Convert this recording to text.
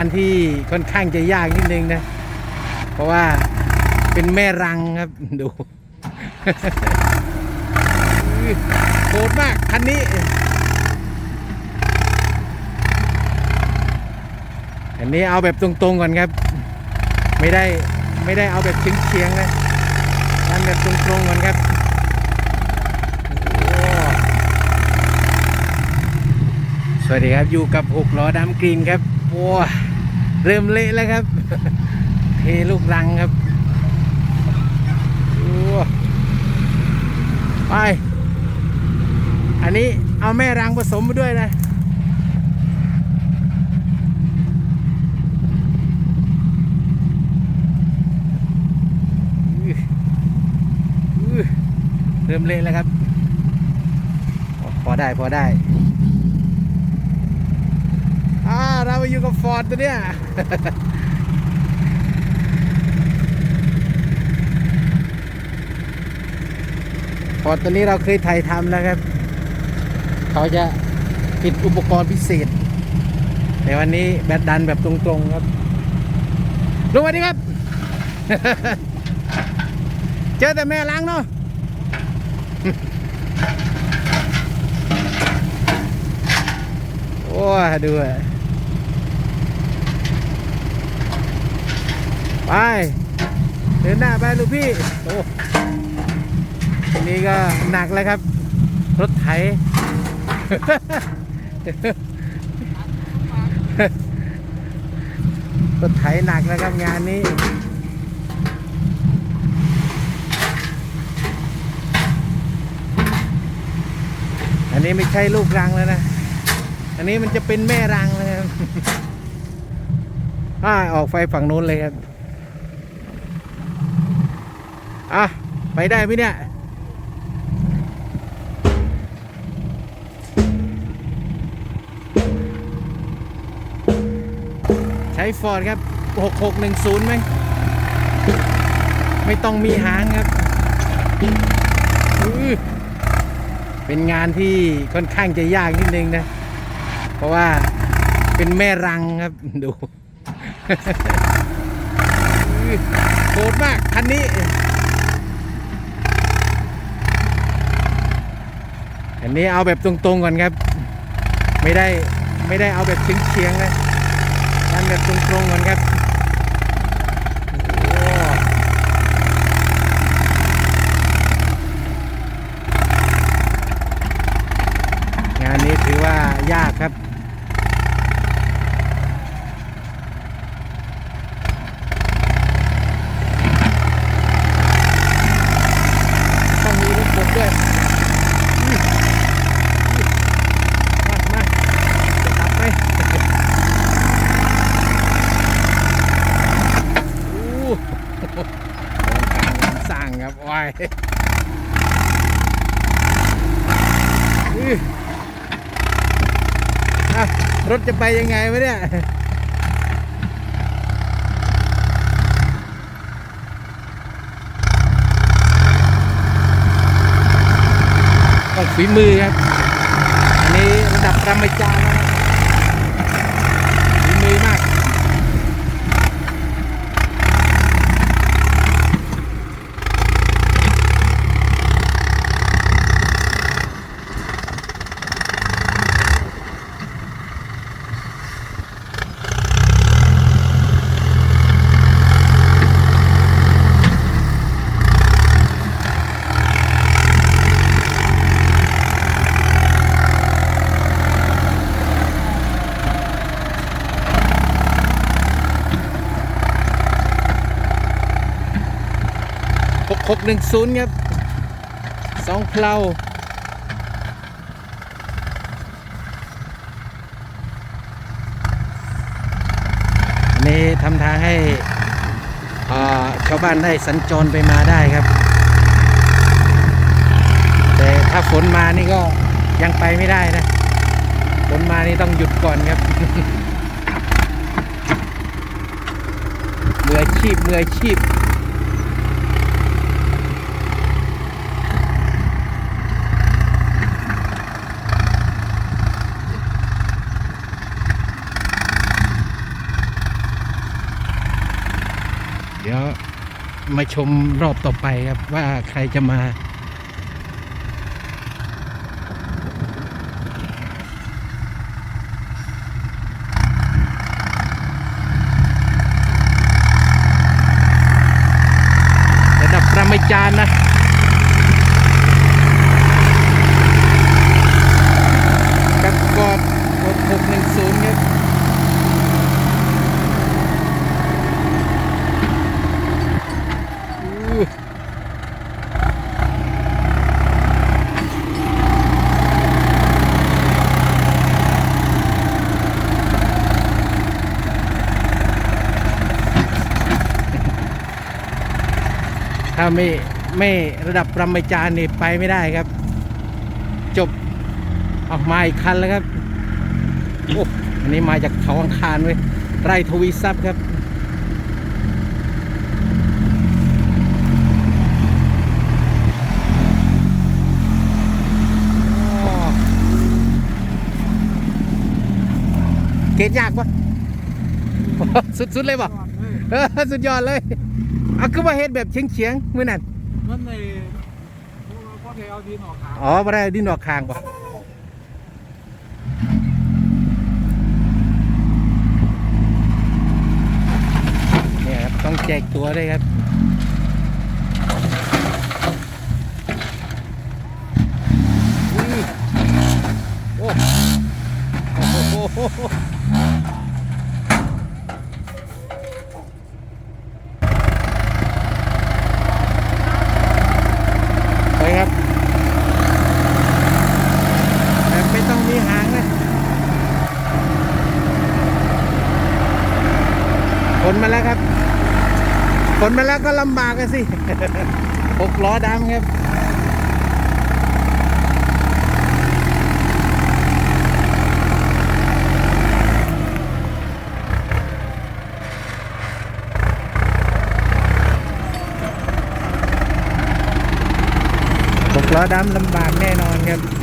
อันที่ค่อนข้างจะยากนิดนึงนะ เพราะว่าเป็นแม่รังครับ ดู โหดมาก คันนี้ อันนี้เอาแบบตรงๆก่อนครับ ไม่ได้ไม่ได้เอาแบบเฉียงๆนะอันแบบตรงๆก่อนครับสวัสดีครับ อยู่กับหกล้อดำกรีนครับโอ้ เริ่มเละแล้วครับ เทลูกรังครับไป อันนี้เอาแม่รังผสมมาด้วยนะ เริ่มเละแล้วครับ พอได้พอได้ อ่าเรามาอยู่กับฟอร์ดตัวเนี้ยฟอร์ดตัวนี้เราเคยถ่ายทำแล้วครับ เขาจะปิดอุปกรณ์พิเศษแต่วันนี้แบตดันแบบตรงๆครับลงมาดิครับ เจอแต่แม่ล้างเนาะโอ้ดูอะ ไป เดินหน้าไปลูกพี่ โอ้นี้ก็หนักแล้วครับ รถไถ รถไถหนักแล้วครับงานนี้อันนี้ไม่ใช่ลูกรังแล้วนะ อันนี้มันจะเป็นแม่รังนะครับ อ่า ออกไฟฝั่งนู้นเลยครับ อะ ไปได้ไหมเนี่ย ใช้ฟอร์ดครับ 6610ไหม ไม่ต้องมีหางครับ เป็นงานที่ค่อนข้างจะยากนิดนึงนะ เพราะว่าเป็นแม่รังครับ ดูโหดมาก คันนี้ อันนี้เอาแบบตรงๆก่อนครับ ไม่ได้ไม่ได้เอาแบบเฉียงๆนะอันแบบตรงๆก่อนครับงานนี้ถือว่ายากครับ ต้องมีลูกบดด้วยอื้ออื้อมามาจะตับไหมอู้โหการสร้างค รับโอ้ยอื้ออะรถจะไปยังไงวะเนี่ยฝีมือครับ อันนี้ระดับรมาจารย์ 610 ครับสองเพลาอันนี้ทำทางให้ชาวบ้านได้สัญจรไปมาได้ครับ แต่ถ้าฝนมานี่ก็ยังไปไม่ได้นะ ฝนมานี่ต้องหยุดก่อนครับเมืออชีพเมืออชีพ ดี๋ยวมาชมรอบต่อไปครับว่าใครจะมาระดับประมาจารย์นะ กับกอดกด610ครับ อู้ ถ้าไม่ไม่ระดับปรมาจารย์นี่ไปไม่ได้ครับ จบออกมาอีกคันแล้วครับโอ้อันนี้มาจากเขาอังคารเว้ยไร่ทวีทรัพย์ครับ อ๋อ เกตยากปะสุดๆเลยปะเออสุดยอดเลยเอาคือว่าเฮ็ดแบบเฉียงๆมื้อนั้นมันในพ่อเทเอาดินออกขาอ๋อบ่ได้ดินออกคางปะเนี่ยครับต้องแจกตัวด้วยครับ อุ้ยโอ้โอ้โห ไปครับแบบไม่ต้องมีหางนะขนมาแล้วครับขนมาแล้วก็ลำบากกันสิหกล้อดำครับ อดำลำบากแน่นอนครับ